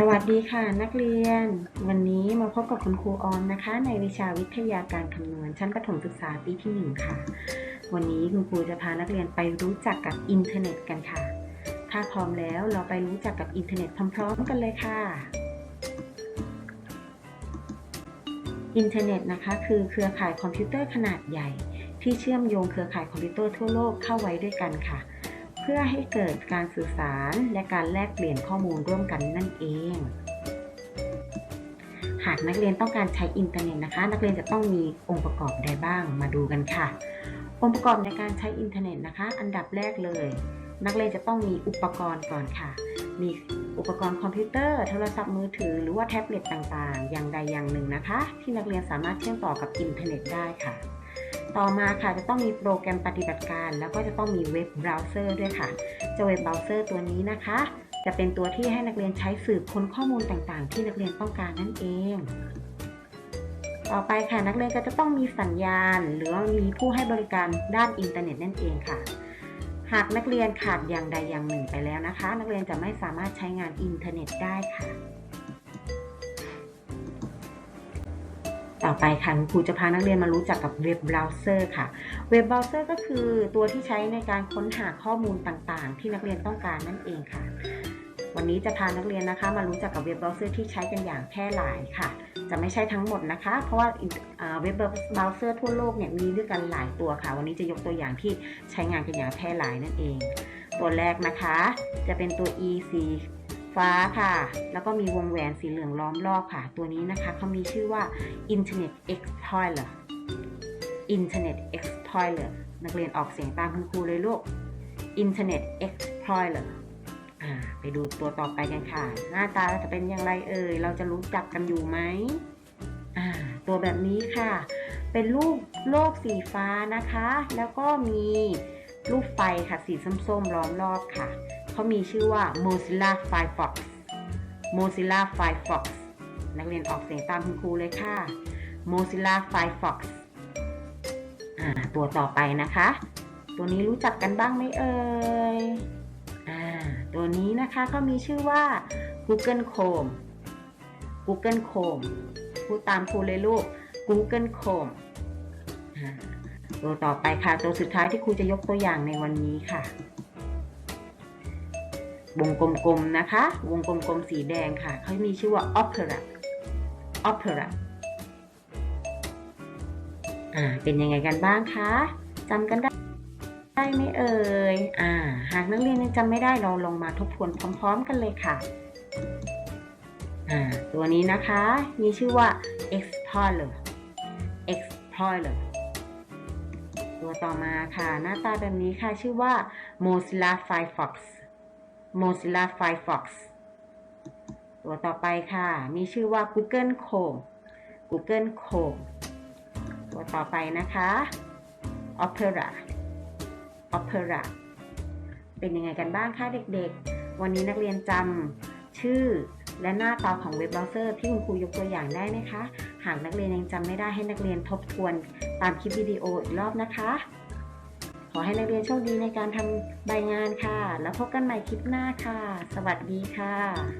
สวัสดีค่ะนักเรียน วันนี้มาพบกับคุณครูออมนะคะ ในวิชาวิทยาการคำนวณ ชั้นประถมศึกษาปีที่หนึ่งค่ะ วันนี้คุณครูจะพานักเรียนไปรู้จักกับอินเทอร์เน็ตกันค่ะ ถ้าพร้อมแล้วเราไปรู้จักกับอินเทอร์เน็ตพร้อมๆกันเลยค่ะ อินเทอร์เน็ตนะคะ คือเครือข่ายคอมพิวเตอร์ขนาดใหญ่ ที่เชื่อมโยงเครือข่ายคอมพิวเตอร์ทั่วโลกเข้าไว้ด้วยกันค่ะเพื่อให้เกิดการสื่อสารและการแลกเปลี่ยนข้อมูลร่วมกันนั่นเอง หากนักเรียนต้องการใช้อินเทอร์เน็ตนะคะ นักเรียนจะต้องมีองค์ประกอบใดบ้างมาดูกันค่ะ องค์ประกอบในการใช้อินเทอร์เน็ตนะคะ อันดับแรกเลย นักเรียนจะต้องมีอุปกรณ์ก่อนค่ะ มีอุปกรณ์คอมพิวเตอร์ โทรศัพท์มือถือ หรือว่าแท็บเล็ตต่างๆ อย่างใดอย่างหนึ่งนะคะ ที่นักเรียนสามารถเชื่อมต่อกับอินเทอร์เน็ตได้ค่ะ ต่อมาค่ะจะต้องมีโปรแกรมปฏิบัติการ แล้วก็จะต้องมีเว็บเบราว์เซอร์ด้วยค่ะเจ้าเว็บเบราว์เซอร์ตัวนี้นะคะ จะเป็นตัวที่ให้นักเรียนใช้สืบค้นข้อมูลต่างๆ ที่นักเรียนต้องการนั่นเองต่อไปค่ะนักเรียนก็จะต้องมีสัญญาณ หรือว่ามีผู้ให้บริการด้านอินเทอร์เน็ตนั่นเองค่ะ หากนักเรียนขาดอย่างใดอย่างหนึ่งไปแล้วนะคะ นักเรียนจะไม่สามารถใช้งานอินเทอร์เน็ตได้ค่ะ ต่อไปค่ะครูจะพานักเรียนมารู้จักกับเว็บเบราว์เซอร์ค่ะ เว็บเบราว์เซอร์ก็คือตัวที่ใช้ในการค้นหาข้อมูลต่างๆ ที่นักเรียนต้องการนั่นเองค่ะ วันนี้จะพานักเรียนนะคะมารู้จักกับเว็บเบราว์เซอร์ที่ใช้กันอย่างแพร่หลายค่ะ จะไม่ใช่ทั้งหมดนะคะ เพราะว่าอ่าเว็บเบราว์เซอร์ทั่วโลกเนี่ยมีด้วยกันหลายตัวค่ะ วันนี้จะยกตัวอย่างที่ใช้งานกันอย่างแพร่หลายนั่นเอง ตัวแรกนะคะ จะเป็นตัว e สี ฟ้าค่ะ แล้วก็มีวงแหวนสีเหลืองล้อมรอบค่ะ ตัวนี้นะคะเขามีชื่อว่า Internet Explorer Internet Explorer นักเรียนออกเสียงตามคุณครูเลยลูก Internet Explorer อ่าไปดูตัวต่อไปกันค่ะ หน้าตาจะเป็นอย่างไรเอ่ย เราจะรู้จักกันอยู่ไหมอ่าตัวแบบนี้ค่ะ เป็นรูปโลกสีฟ้านะคะ แล้วก็มีรูปไฟค่ะสีส้มๆล้อมรอบค่ะ เขามีชื่อว่า Mozilla Firefox Mozilla Firefox นักเรียนออกเสียงตามคุณครูเลยค่ะ Mozilla Firefox ตัวต่อไปนะคะ ตัวนี้รู้จักกันบ้างไหมเอ่ยอตัวนี้นะคะเขามีชื่อว่า Google Chrome Google Chrome พูดตามครูเลยลูก Google Chrome ตัวต่อไปค่ะ ตัวสุดท้ายที่ครูจะยกตัวอย่างในวันนี้ค่ะ วงกลมๆนะคะ วงกลมๆสีแดงค่ะ เขามีชื่อว่า Opera Opera อ่า เป็นยังไงกันบ้างคะจำกันได้ได้ไหมเอ่ย อ่า หากนักเรียนยังจำไม่ได้เราลองมาทบทวนพร้อม ๆ กันเลยค่ะ อ่า ตัวนี้นะคะ มีชื่อว่า Explorer Explorer ตัวต่อมาค่ะ หน้าตาแบบนี้ค่ะ ชื่อว่า Mozilla Firefox Mozilla Firefox ตัวต่อไปค่ะ มีชื่อว่า Google Chrome Google Chrome ตัวต่อไปนะคะ Opera Opera เป็นยังไงกันบ้างคะเด็กๆ วันนี้นักเรียนจำชื่อและหน้าตาของเว็บเบราว์เซอร์ที่คุณครูยกตัวอย่างได้ไหมคะ หากนักเรียนยังจำไม่ได้ให้นักเรียนทบทวนตามคลิปวิดีโออีกรอบนะคะ อให้นักเรียนโชคดีในการทำใบงานค่ะ แล้วพบกันใหม่คลิปหน้าค่ะ สวัสดีค่ะ